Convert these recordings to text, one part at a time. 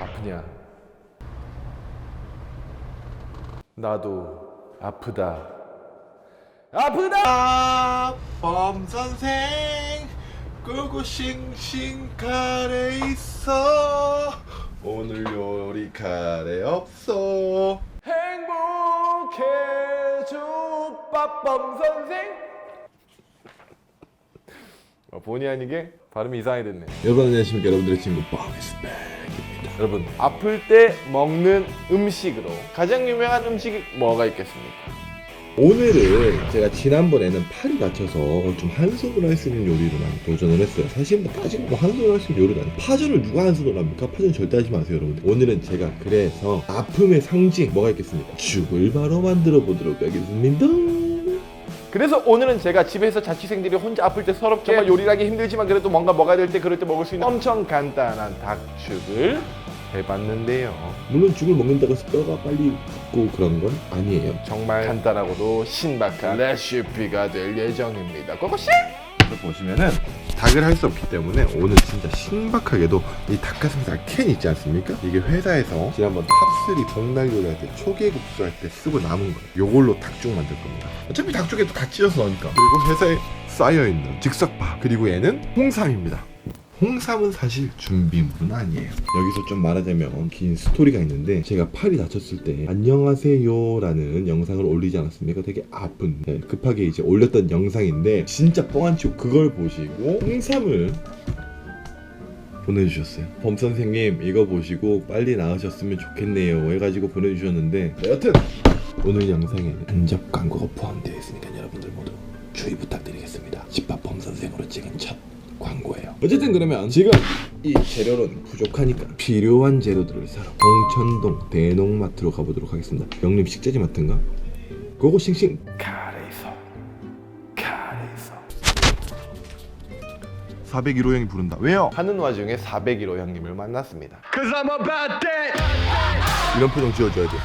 아프냐? 나도 아프다. 아프다! 아, 범 선생 끄고 싱싱 카레 있어 오늘 요리 카레 없어 행복해줘 빠밤 선생 어, 본의 아니게 발음이 이상하게 됐네 여러분 안녕하십니까 여러분들의 친구 뻥스백입니다 여러분 아플 때 먹는 음식으로 가장 유명한 음식이 뭐가 있겠습니까? 오늘은 제가 지난번에는 팔이 다쳐서 좀 한 손으로 할 수 있는 요리로 많이 도전을 했어요. 사실 뭐 따지고 뭐 한 손으로 할 수 있는 요리는 아니에요. 파전을 누가 한 손으로 합니까? 파전 절대 하지 마세요, 여러분들. 오늘은 제가 그래서 아픔의 상징 뭐가 있겠습니까? 죽을 바로 만들어 보도록 하겠습니다. 그래서 오늘은 제가 집에서 자취생들이 혼자 아플 때 서럽게 정말 요리를 하기 힘들지만 그래도 뭔가 먹어야 될 때 그럴 때 먹을 수 있는 엄청 간단한 닭죽을 해봤는데요. 물론 죽을 먹는다고 해서 뼈가 빨리 붙고 그런 건 아니에요. 정말 간단하고도 신박한 레시피가 될 예정입니다. 고고씨! 보시면은 닭을 할 수 없기 때문에 오늘 진짜 신박하게도 이 닭가슴살 캔 있지 않습니까? 이게 회사에서 지난번 탑3 복날 요리 할 때 초계국수 할 때 쓰고 남은 거 요걸로 닭죽 만들 겁니다. 어차피 닭죽에도 다 찢어서 넣으니까. 그리고 회사에 쌓여있는 즉석밥. 그리고 얘는 홍삼입니다 홍삼은 사실 준비물은 아니에요. 여기서 좀 말하자면 긴 스토리가 있는데 제가 팔이 다쳤을 때 안녕하세요라는 영상을 올리지 않았습니까? 되게 아픈 네, 급하게 이제 올렸던 영상인데 진짜 뻥안 치고 그걸 보시고 홍삼을 보내주셨어요. 범 선생님 이거 보시고 빨리 나으셨으면 좋겠네요 해가지고 보내주셨는데 네, 여튼 오늘 영상에는 간접 광고가 포함되어 있으니까 여러분들 모두 주의 부탁드리겠습니다. 집밥 범 선생으로 찍은 첫 광고예요. 어쨌든 그러면 지금 이 재료는 부족하니까 필요한 재료들을 사러 홍천동 대농마트로 가보도록 하겠습니다. 영림 식자재 마트인가? 그거 싱싱 카레이서 카레이서 401호 형이 부른다. 왜요? 하는 와중에 401호 형님을 만났습니다 이런 표정 지어줘야 돼.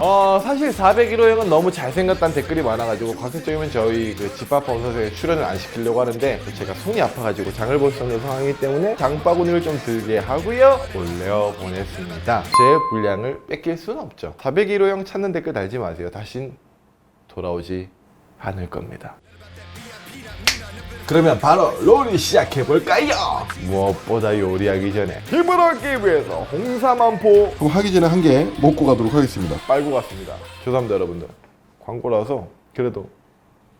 어 사실 401호 형은 너무 잘생겼다는 댓글이 많아가지고 과격적이면 저희 그 집밥 범선생에 출연을 안 시키려고 하는데 제가 손이 아파가지고 장을 볼 수 없는 상황이기 때문에 장바구니를 좀 들게 하고요. 올려 보냈습니다. 제 분량을 뺏길 수는 없죠. 401호 형 찾는 댓글 달지 마세요. 다신 돌아오지 않을 겁니다 그러면 바로 롤이 시작해 볼까요? 무엇보다 요리하기 전에 힘을 얻기 위해서 홍삼 한 포 그럼 하기 전에 한 개 먹고 가도록 하겠습니다. 빨고 갔습니다 죄송합니다 여러분들 광고라서 그래도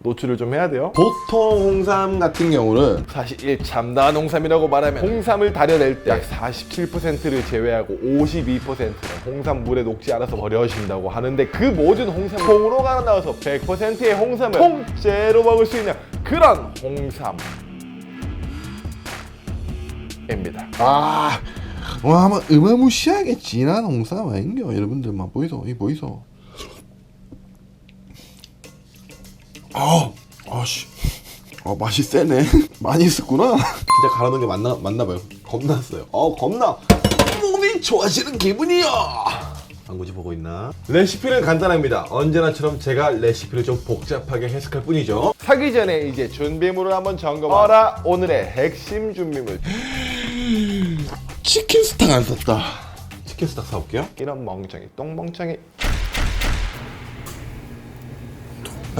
노출을 좀 해야 돼요 보통 홍삼 같은 경우는 사실 이 참다한 홍삼이라고 말하면 홍삼을 다려낼 때 약 47%를 제외하고 52%는 홍삼 물에 녹지 않아서 버려진다고 하는데 그 모든 홍삼 통으로 갈아 넣어서 100%의 홍삼을 통째로 먹을 수 있는 그런 홍삼입니다. 아, 와, 아마 어마무시하게 진한 홍삼 아닌겨 여러분들 막 보이소 이 보이소. 아, 아씨, 아 맛이 세네. 많이 있었구나. 진짜 갈아 넣은 게 맞나 맞나 봐요. 겁났어요. 어 겁나. 몸이 좋아지는 기분이야. 광고지 보고 있나? 레시피는 간단합니다. 언제나처럼 제가 레시피를 좀 복잡하게 해석할 뿐이죠. 사기 전에 이제 준비물을 한번 점검하라. 오늘의 핵심 준비물 치킨 스탁 안 샀다. 치킨 스탁 사올게요. 이런 멍청이 똥멍청이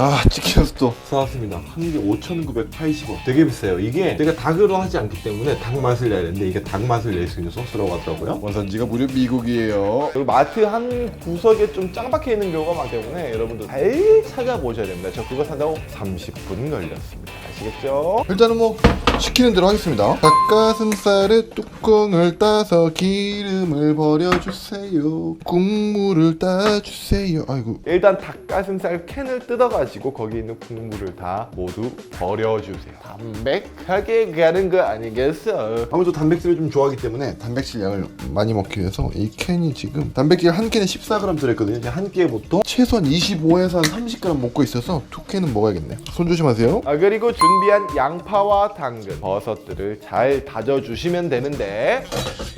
아 치킨 스톡 사왔습니다. 한 개 5,980원 되게 비싸요. 이게 제가 닭으로 하지 않기 때문에 닭 맛을 내야 되는데 이게 닭 맛을 낼 수 있는 소스라고 하더라고요. 원산지가 무려 미국이에요. 그리고 마트 한 구석에 좀 짱박혀 있는 경우가 많기 때문에 여러분들 잘 찾아보셔야 됩니다. 저 그거 산다고 30분 걸렸습니다. 아시겠죠? 일단은 뭐 시키는 대로 하겠습니다 닭가슴살에 뚜껑을 따서 기름을 버려주세요 국물을 따주세요 아이고 일단 닭가슴살 캔을 뜯어가지고 거기 있는 국물을 다 모두 버려주세요. 담백하게 가는 거 아니겠어? 아무래도 단백질을 좀 좋아하기 때문에 단백질 양을 많이 먹기 위해서 이 캔이 지금 단백질 한 캔에 14g 들어있거든요. 이제 한 끼에 보통 최소한 25에서 한 30g 먹고 있어서 두 캔은 먹어야겠네요. 손 조심하세요. 아 그리고 준 비한 양파와 당근, 버섯들을 잘 다져주시면 되는데.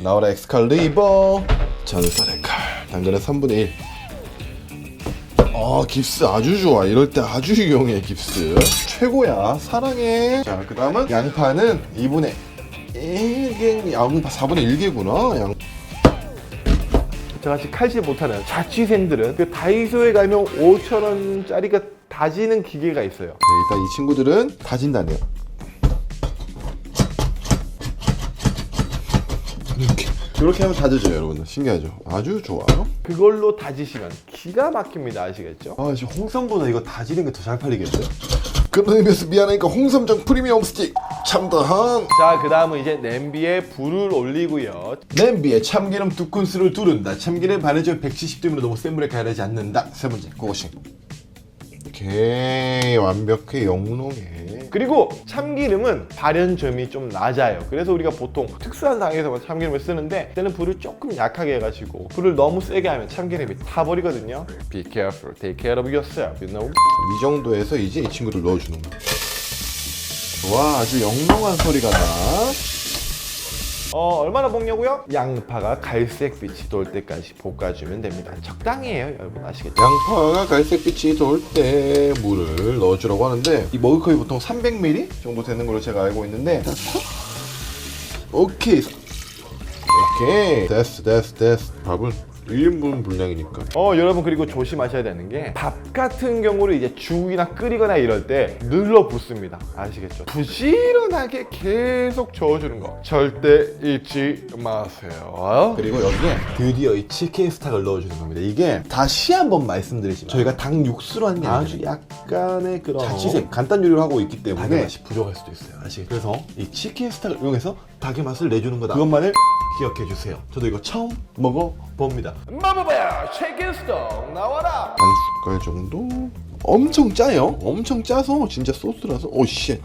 나와라 엑스칼리버. 전설의 칼. 당근은 3분의 1 어, 아 깁스 아주 좋아. 이럴 때 아주 유용해 깁스. 최고야. 사랑해. 자 그 다음은 양파는 2분의 1개 양파 4분의 1개구나. 양 저같이 칼질 못하는 자취생들은 그 다이소에 가면 5천 원짜리가 다지는 기계가 있어요. 네, 일단 이 친구들은 다진다네요 이렇게 이렇게 하면 다져져요 여러분들 신기하죠 아주 좋아요 그걸로 다지시면 기가 막힙니다. 아시겠죠? 아 지금 홍삼보다 이거 다지는 게 더 잘 팔리겠어요? 그런 의미에서 미안하니까 홍삼정 프리미엄 스틱 참다한 자, 그 다음은 이제 냄비에 불을 올리고요. 냄비에 참기름 두 큰술을 두른다 참기름 바르죠 170 때문에 너무 센 불에 가열하지 않는다 세 번째 그것이 오케이 완벽해 영롱해 그리고 참기름은 발연점이 좀 낮아요. 그래서 우리가 보통 특수한 상황에서만 참기름을 쓰는데 그때는 불을 조금 약하게 해가지고 불을 너무 세게 하면 참기름이 타버리거든요. Be careful, take care of yourself, you know? 이 정도에서 이제 이 친구를 넣어주는 거야 와 아주 영롱한 소리가 나 어, 얼마나 볶냐고요? 양파가 갈색빛이 돌 때까지 볶아주면 됩니다. 적당히 해요, 여러분 아시겠죠? 양파가 갈색빛이 돌 때 물을 넣어주라고 하는데 이 머그컵이 보통 300ml 정도 되는 걸로 제가 알고 있는데 오케이 오케이 됐어 됐어 됐어 밥은 1인분 분량이니까. 어 여러분 그리고 조심하셔야 되는 게 밥 같은 경우를 이제 죽이나 끓이거나 이럴 때 눌러 붓습니다. 아시겠죠? 부지런하게 계속 저어주는 거. 절대 잊지 마세요. 그리고 여기에 드디어 이 치킨 스탁을 넣어주는 겁니다. 이게 다시 한번 말씀드리지만 저희가 닭 육수로 하는 게 아주 약간의 그런 자취생 간단 요리를 하고 있기 때문에 맛이 부족할 수도 있어요. 아시겠죠? 그래서 이 치킨 스탁을 이용해서 닭의 맛을 내주는 거다. 그것만을 기억해 주세요. 저도 이거 처음 먹어봅니다. 치킨 스톡 나와라. 반 숟갈 정도? 엄청 짜요. 엄청 짜서 진짜 소스라서. 오쉣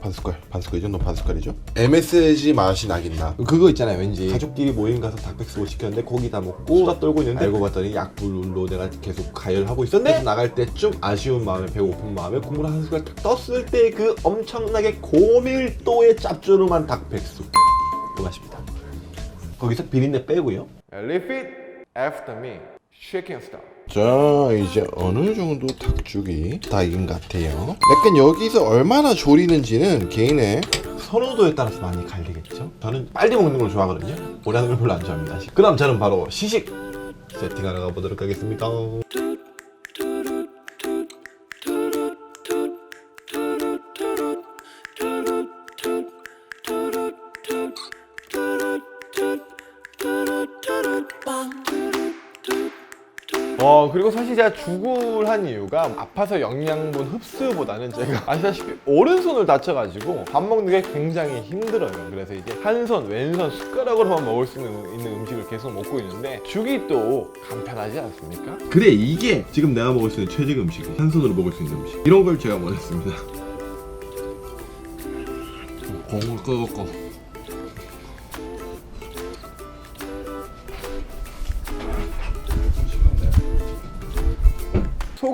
반 숟갈 반 숟갈 이 정도 반 숟갈이죠? MSG 맛이 나긴 나 그거 있잖아요 왠지. 가족끼리 모임 가서 닭백숙을 시켰는데 고기 다 먹고 수다 떨고 있는데 알고 봤더니 약불로 내가 계속 가열하고 있었는데 그래서 나갈 때 좀 아쉬운 마음에 배고픈 마음에 국물 한 숟갈 딱 떴을 때 그 엄청나게 고밀도의 짭조름한 닭백숙. 그 맛입니다. 거기서 비린내 빼고요. Repeat after me 스톡 자 이제 어느 정도 닭죽이 다 익은 것 같아요. 약간 여기서 얼마나 졸이는지는 개인의 선호도에 따라서 많이 갈리겠죠? 저는 빨리 먹는 걸 좋아하거든요. 오래 하는 걸 별로 안 좋아합니다. 그럼 저는 바로 시식 세팅 하러 가보도록 하겠습니다 어 그리고 사실 제가 죽을 한 이유가 아파서 영양분 흡수보다는 제가 아시다시피 오른손을 다쳐가지고 밥 먹는 게 굉장히 힘들어요. 그래서 이제 한 손 왼손 숟가락으로만 먹을 수 있는, 있는 음식을 계속 먹고 있는데 죽이 또 간편하지 않습니까? 그래 이게 지금 내가 먹을 수 있는 최적 음식이 한 손으로 먹을 수 있는 음식. 이런 걸 제가 원했습니다. 공을 끄고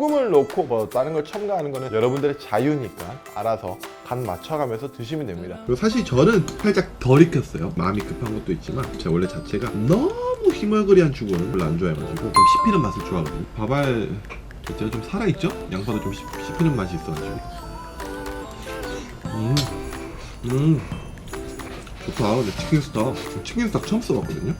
소금을 넣고 뭐 다른 걸 첨가하는 거는 여러분들의 자유니까 알아서 간 맞춰가면서 드시면 됩니다 그리고 사실 저는 살짝 덜 익혔어요. 마음이 급한 것도 있지만 제 원래 자체가 너무 희멀거리한 죽을 별로 안 좋아해가지고 좀 씹히는 맛을 좋아하거든요. 밥알 자체가 좀 살아있죠? 양파도 좀 씹, 씹히는 맛이 있어가지고 음, 음 좋다. 근데 치킨 스탁 치킨 스탁 처음 써봤거든요.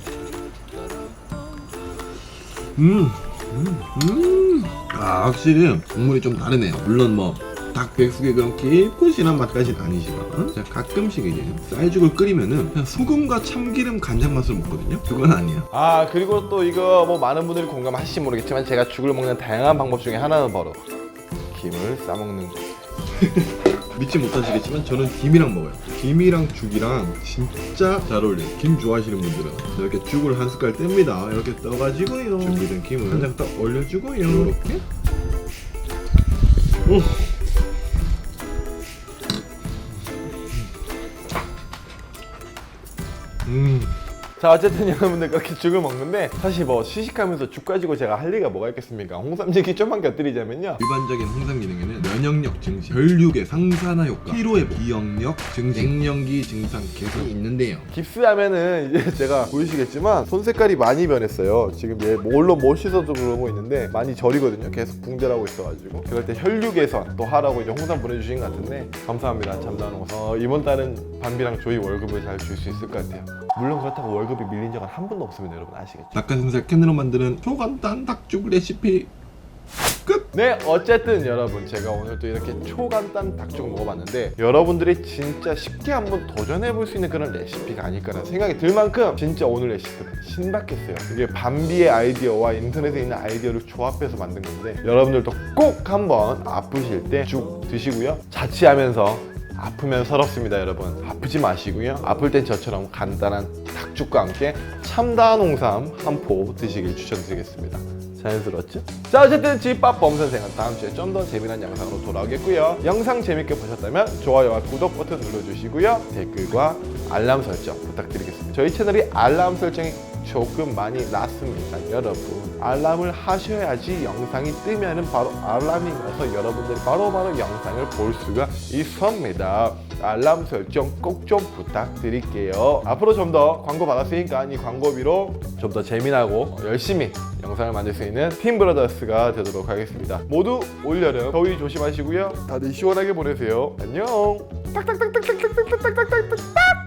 음, 음, 음. 아 확실히 국물이 좀 다르네요. 물론 뭐 닭백숙의 그런 깊고 진한 맛까지는 아니지만 제가 가끔씩 이제 쌀죽을 끓이면은 그냥 소금과 참기름 간장 맛을 먹거든요. 그건 아니에요. 아 그리고 또 이거 뭐 많은 분들이 공감하실지 모르겠지만 제가 죽을 먹는 다양한 방법 중에 하나는 바로 김을 싸먹는 거 믿지 못하시겠지만 저는 김이랑 먹어요. 김이랑 죽이랑 진짜 잘 어울려요. 김 좋아하시는 분들은 이렇게 죽을 한 숟갈 뗍니다. 이렇게 떠가지고요. 준비된 김을 한 장 딱 올려주고요. 이렇게. 오. 음. 자 어쨌든 여러분들 그렇게 죽을 먹는데 사실 뭐 시식하면서 죽 가지고 제가 할 리가 뭐가 있겠습니까? 홍삼 얘기 좀만 곁들이자면요. 일반적인 홍삼 기능에는 면역력 증식, 혈육의 상산화 효과, 피로 회복, 기억력 증식, 갱년기 증상 개선이 있는데요. 깁스하면은 이제 제가 보이시겠지만 손 색깔이 많이 변했어요. 지금 얘 뭘로 못 씻어도 그러고 있는데 많이 저리거든요. 계속 붕대라고 있어가지고 그럴 때 혈류 개선 또 하라고 이제 홍삼 보내주신 것 같은데 감사합니다. 참다운 홍삼. 어, 이번 달은 반비랑 조이 월급을 잘 줄 수 있을 것 같아요. 물론 그렇다고 월 급이 밀린 적은 한 번도 없습니다, 여러분. 아시겠죠? 닭가슴살 캔으로 만드는 초간단 닭죽 레시피. 끝! 네 어쨌든 여러분 제가 오늘 또 이렇게 초간단 닭죽 먹어봤는데 여러분들이 진짜 쉽게 한번 도전해 볼 수 있는 그런 레시피가 아닐까라는 생각이 들 만큼 진짜 오늘 레시피가 신박했어요. 이게 밤비의 아이디어와 인터넷에 있는 아이디어를 조합해서 만든 건데 여러분들도 꼭 한번 아프실 때 죽 드시고요. 자취하면서 아프면 서럽습니다 여러분. 아프지 마시고요. 아플 땐 저처럼 간단한 닭죽과 함께 참다한 홍삼 한 포 드시길 추천드리겠습니다. 자연스럽죠? 자 어쨌든 집밥 범 선생은 다음 주에 좀 더 재미난 영상으로 돌아오겠고요. 영상 재밌게 보셨다면 좋아요와 구독 버튼 눌러주시고요. 댓글과 알람 설정 부탁드리겠습니다. 저희 채널이 알람 설정이 조금 많이 낮습니다. 여러분 알람을 하셔야지 영상이 뜨면은 바로 알람이 와서 여러분들이 바로 바로 영상을 볼 수가 있습니다 알람 설정 꼭 좀 부탁드릴게요. 앞으로 좀 더 광고 받았으니까 이 광고비로 좀 더 재미나고 열심히 영상을 만들 수 있는 팀브라더스가 되도록 하겠습니다. 모두 올여름 더위 조심하시고요. 다들 시원하게 보내세요. 안녕. 딱딱딱딱딱딱딱딱딱딱